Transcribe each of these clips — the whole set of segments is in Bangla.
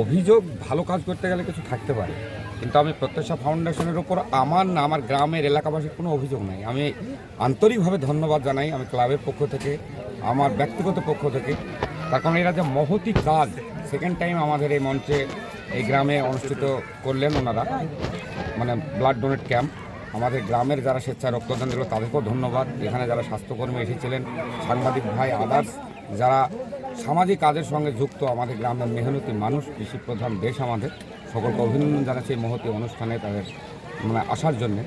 অভিযোগ ভালো কাজ করতে গেলে কিছু থাকতে পারে। কিন্তু আমি প্রত্যাশা ফাউন্ডেশনের ওপর আমার না, আমার গ্রামের এলাকাবাসীর কোনো অভিযোগ নাই। আমি আন্তরিকভাবে ধন্যবাদ জানাই আমি ক্লাবের পক্ষ থেকে, আমার ব্যক্তিগত পক্ষ থেকে। তার কারণ এরা যে মহতি কাজ সেকেন্ড টাইম আমাদের এই মঞ্চে, এই গ্রামে অনুষ্ঠিত করলেন ওনারা। মানে ব্লাড ডোনেট ক্যাম্প আমাদের গ্রামের যারা স্বেচ্ছায় রক্তদান দিল, তাদেরকেও ধন্যবাদ। এখানে যারা স্বাস্থ্যকর্মী এসেছিলেন, সাংবাদিক ভাই আদার্স যারা সামাজিক কাজের সঙ্গে যুক্ত আমাদের গ্রামের মেহনতি মানুষ কৃষি প্রধান দেশ আমাদের। সকলকে অভিনন্দন জানাচ্ছি এই মহতি অনুষ্ঠানে তাদের মানে আসার জন্যে।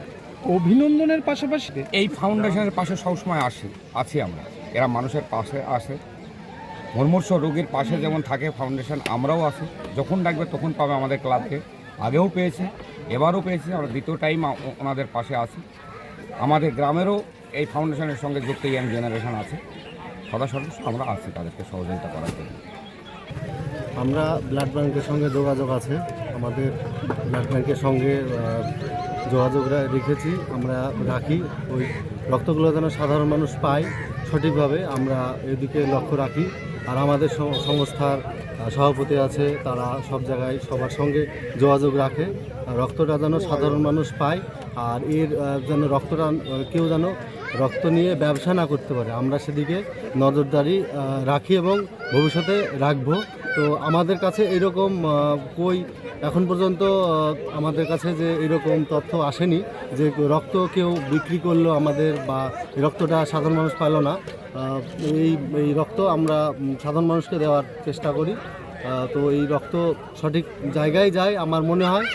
অভিনন্দনের পাশাপাশি এই ফাউন্ডেশনের পাশে সবসময় আসি আছি আমরা। এরা মানুষের পাশে আসে। মুমূর্ষ রোগীর পাশে যেমন থাকে ফাউন্ডেশন আমরাও আছি। যখন ডাকবে তখন পাবে আমাদের ক্লাবকে। আগেও পেয়েছে এবারও পেয়েছি আমরা দ্বিতীয় টাইম ওনাদের পাশে আছি। আমাদের গ্রামেরও এই ফাউন্ডেশনের সঙ্গে যুক্ত ইয়াং জেনারেশন আছে। সদা সর্বস্ব, আমরা আছি তাদেরকে সহযোগিতা করার জন্য। আমরা ব্লাড ব্যাংকের সঙ্গে যোগাযোগ আছে। আমাদের ব্লাড ব্যাংকের সঙ্গে যোগাযোগ রেখেছি। আমরা রাখি। ওই রক্তগুলো যেন সাধারণ মানুষ পায় সঠিকভাবে, আমরা এদিকে লক্ষ্য রাখি। আর আমাদের সংস্থার সভাপতি আছে, তারা সব জায়গায় সবার সঙ্গে যোগাযোগ রাখে। রক্তটা যেন সাধারণ মানুষ পায়, আর এর যেন রক্তটা কেউ যেন রক্ত নিয়ে ব্যবসা না করতে পারে। আমরা সেদিকে নজরদারি রাখি এবং ভবিষ্যতে রাখব। তো আমাদের কাছে এরকম কই এখন পর্যন্ত আমাদের কাছে যে এরকম তথ্য আসেনি যে রক্ত কেউ বিক্রি করল আমাদের বা রক্তটা সাধারণ মানুষ পেল না এই এই রক্ত আমরা সাধারণ মানুষকে দেওয়ার চেষ্টা করি। তো এই রক্ত সঠিক জায়গায় যায় আমার মনে হয়।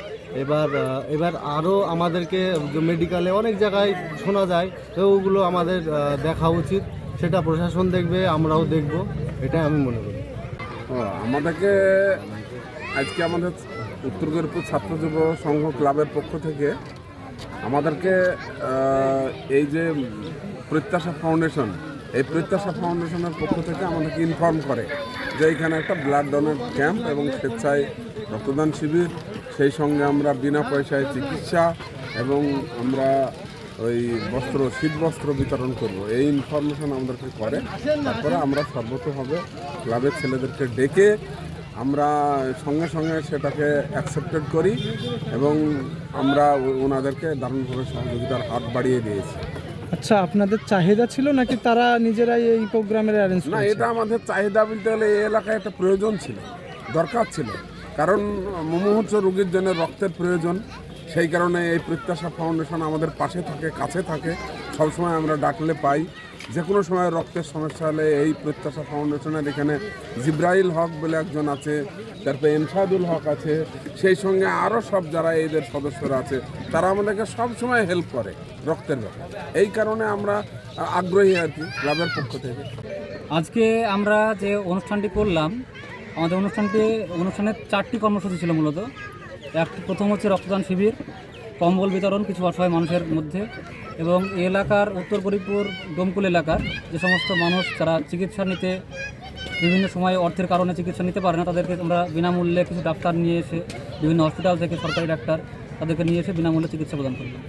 এবার এবার আরও আমাদেরকে মেডিকেলে অনেক জায়গায় শোনা যায়, তো ওগুলো আমাদের দেখা উচিত। সেটা প্রশাসন দেখবে, আমরাও দেখব। এটাই আমি মনে করি। আমাদেরকে আজকে আমাদের উত্তর দিনাজপুর ছাত্র যুব সংঘ ক্লাবের পক্ষ থেকে আমাদেরকে এই যে প্রত্যাশা ফাউন্ডেশন, এই প্রত্যাশা ফাউন্ডেশনের পক্ষ থেকে আমাদেরকে ইনফর্ম করে যে এখানে একটা ব্লাড ডোনার ক্যাম্প এবং স্বেচ্ছায় রক্তদান শিবির সেই সঙ্গে আমরা বিনা পয়সায় চিকিৎসা এবং আমরা ওই বস্ত্র শীত বস্ত্র বিতরণ করব। এই ইনফরমেশন আমাদেরকে করে। তারপরে আমরা সর্বতভাবে ক্লাবের ছেলেদেরকে ডেকে আমরা সঙ্গে সঙ্গে সেটাকে অ্যাকসেপ্টেড করি এবং আমরা ওনাদেরকে দারুণভাবে সহযোগিতার হাত বাড়িয়ে দিয়েছি। আচ্ছা আপনাদের চাহিদা ছিল নাকি তারা নিজেরাই এই প্রোগ্রামের অ্যারেঞ্জ না এটা আমাদের চাহিদা বলতে গেলে এই এলাকায় একটা প্রয়োজন ছিল দরকার ছিল। কারণ মুমূর্ষ রোগীর জন্য রক্তের প্রয়োজন, সেই কারণে এই প্রত্যাশা ফাউন্ডেশন আমাদের পাশে থাকে, কাছে থাকে। সবসময় আমরা ডাকলে পাই। যে কোনো সময় রক্তের সমস্যা হলে এই প্রত্যাশা ফাউন্ডেশনের এখানে জিব্রাইল হক বলে একজন আছে, তারপরে এনফাদুল হক আছে, সেই সঙ্গে আরও সব যারা এদের সদস্যরা আছে, তারা আমাদেরকে সব সময় হেল্প করে রক্তের ব্যাপারে। এই কারণে আমরা আগ্রহী আর কি, ক্লাবের পক্ষ থেকে। আজকে আমরা যে অনুষ্ঠানটি করলাম আমাদের অনুষ্ঠানটি, অনুষ্ঠানের চারটি কর্মসূচি ছিল মূলত। একটি প্রথম হচ্ছে রক্তদান শিবির, কম্বল বিতরণ কিছু অসহায় মানুষের মধ্যে এবং এলাকার উত্তর করিপুর ডোমকুল এলাকার যে সমস্ত মানুষ যারা চিকিৎসা নিতে বিভিন্ন সময় অর্থের কারণে চিকিৎসা নিতে পারে না, তাদেরকে আমরা বিনামূল্যে কিছু ডাক্তার নিয়ে এসে, বিভিন্ন হসপিটাল থেকে সরকারি ডাক্তার তাদেরকে নিয়ে এসে বিনামূল্যে চিকিৎসা প্রদান করলাম।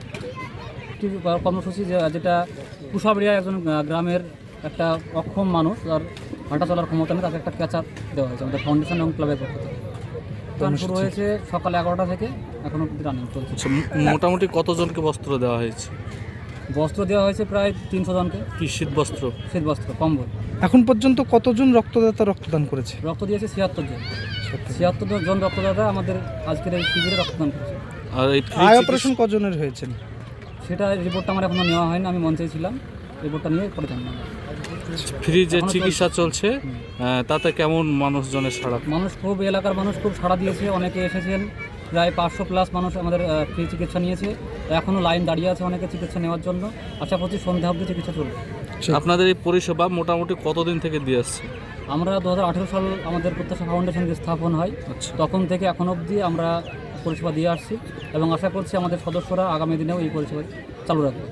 একটি কর্মসূচি যেটা কুশাবড়িয়া একজন গ্রামের একটা অক্ষম মানুষ, তার হাঁটা চলার ক্ষমতা নেই তাকে একটা ক্যাচার দেওয়া হয়েছে আমাদের ফাউন্ডেশন এবং ক্লাবের পক্ষ থেকে। গান শুরু হয়েছে সকাল এগারোটা থেকে এখনও অব্দি রানিং চলছে। আচ্ছা মোটামুটি কতজনকে বস্ত্র দেওয়া হয়েছে? বস্ত্র দেওয়া হয়েছে প্রায় তিনশো জনকে। কি শীত বস্ত্র? শীত বস্ত্র কম্বল। এখন পর্যন্ত কতজন রক্তদাতা রক্তদান করেছে? রক্ত দিয়েছে ছিয়াত্তর জন। ছিয়াত্তর জন। রক্তদাতা আমাদের আজকের এই শিবিরে রক্তদান করেছে। আর এই আয় অপারেশন কজনের হয়েছে? সেটা রিপোর্টটা আমার এখনও নেওয়া হয়নি আমি মঞ্চেই ছিলাম। রিপোর্টটা নিয়ে পরে জানলাম ফ্রি যে চিকিৎসা চলছে। তাতে কেমন মানুষজনের সাড়া? মানুষ খুব এলাকার মানুষ খুব সাড়া দিয়েছে। অনেকে এসেছেন প্রায় পাঁচশো প্লাস মানুষ আমাদের ফ্রি চিকিৎসা নিয়েছে। এখনও লাইন দাঁড়িয়ে আছে অনেকে চিকিৎসা নেওয়ার জন্য। আশা করছি সন্ধ্যা অবধি চিকিৎসা চলবে। আপনাদের এই পরিষেবা মোটামুটি কতদিন থেকে দিয়ে আসছে? আমরা দু হাজার আঠেরো সাল আমাদের প্রত্যাশা ফাউন্ডেশন স্থাপন হয়। আচ্ছা। তখন থেকে এখন অবধি আমরা পরিষেবা দিয়ে আসছি এবং আশা করছি আমাদের সদস্যরা আগামী দিনেও এই পরিষেবা চালু রাখবে।